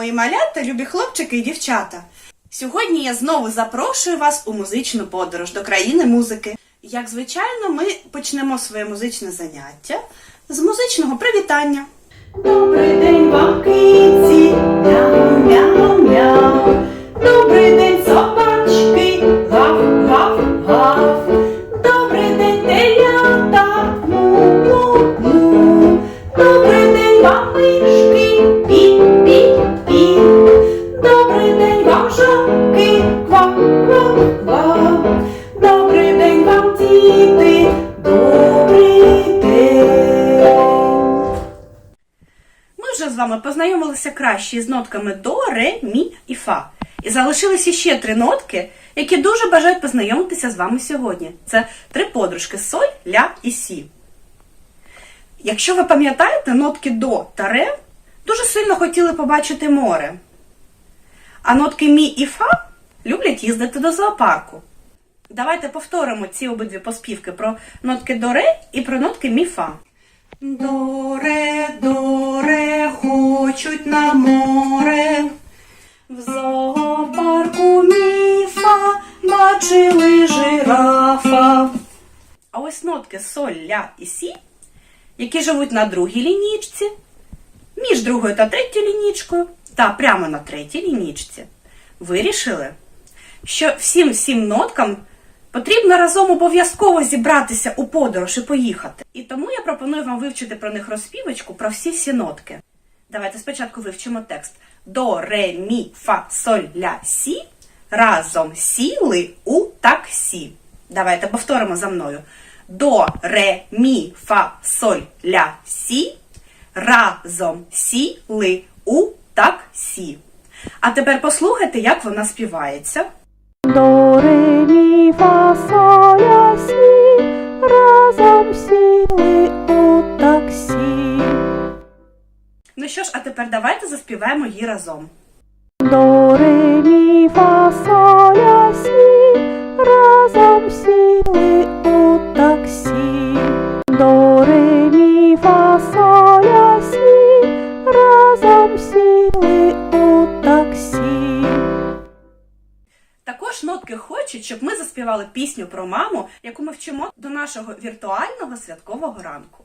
мої малята, любі хлопчики і дівчата. Сьогодні я знову запрошую вас у музичну подорож до країни музики. Як звичайно, ми почнемо своє музичне заняття з музичного привітання. Вами познайомилися краще з нотками до, ре, мі і фа. І залишилися ще три нотки, які дуже бажають познайомитися з вами сьогодні. Це три подружки соль, ля і сі. Якщо ви пам'ятаєте, нотки до та ре дуже сильно хотіли побачити море. А нотки мі і фа люблять їздити до зоопарку. Давайте повторимо ці обидві поспівки про нотки до ре і про нотки мі фа. До ре, до ре, хочуть на море. В зоопарку міфа бачили жирафа. А ось нотки соль, ля і сі, які живуть на другій лінічці, між другою та третьою лінічкою, та прямо на третій лінічці, вирішили, що всім всім ноткам потрібно разом обов'язково зібратися у подорож і поїхати. І тому я пропоную вам вивчити про них розпівочку про всі всі нотки. Давайте спочатку вивчимо текст. До, ре, мі, фа, соль, ля, сі. Разом сіли у таксі. Давайте повторимо за мною. До, ре, мі, фа, соль, ля, сі. Разом сіли у таксі. А тепер послухайте, як вона співається. До, ре, мі, тепер давайте заспіваємо її разом. До, ре, мі, фа, соль, ля, сі, разом сіли у таксі. До, ре, мі, фа, соль, ля, сі, разом сіли у таксі. Також нотки хочуть, щоб ми заспівали пісню про маму, яку ми вчимо до нашого віртуального святкового ранку.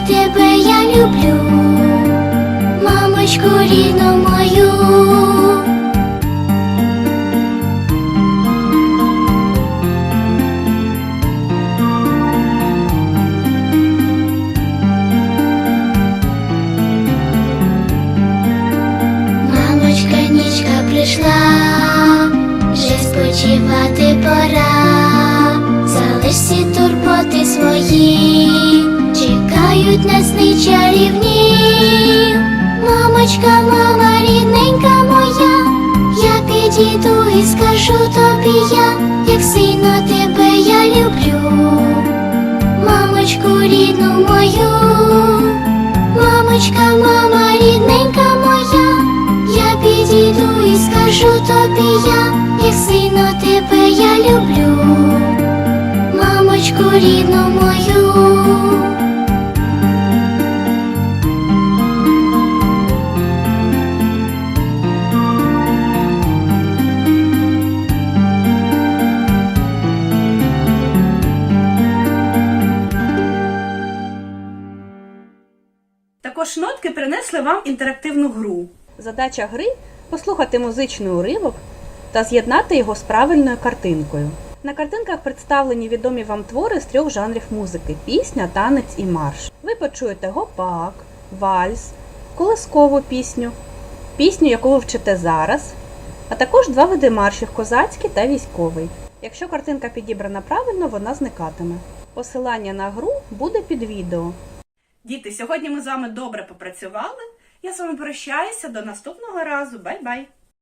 тебе я люблю, мамочку рідну мою. Мамочка, нічка прийшла, вже спочивати пора, залиш всі турботи свої, чекають на чарівні. Мамочка, мама, рідненька моя, я підійду і скажу тобі я, як сильно тебе я люблю, мамочку рідну мою. Мамочка, мама, рідненька моя, я підійду і скажу тобі я, як сильно тебе я люблю, мамочку рідну мою. Також нотки принесли вам інтерактивну гру. Задача гри послухати музичний уривок та з'єднати його з правильною картинкою. На картинках представлені відомі вам твори з трьох жанрів музики: пісня, танець і марш. Ви почуєте гопак, вальс, колискову пісню, пісню, яку ви вчите зараз, а також два види маршів козацький та військовий. Якщо картинка підібрана правильно, вона зникатиме. Посилання на гру буде під відео. Діти, сьогодні ми з вами добре попрацювали. Я з вами прощаюся до наступного разу. Бай-бай!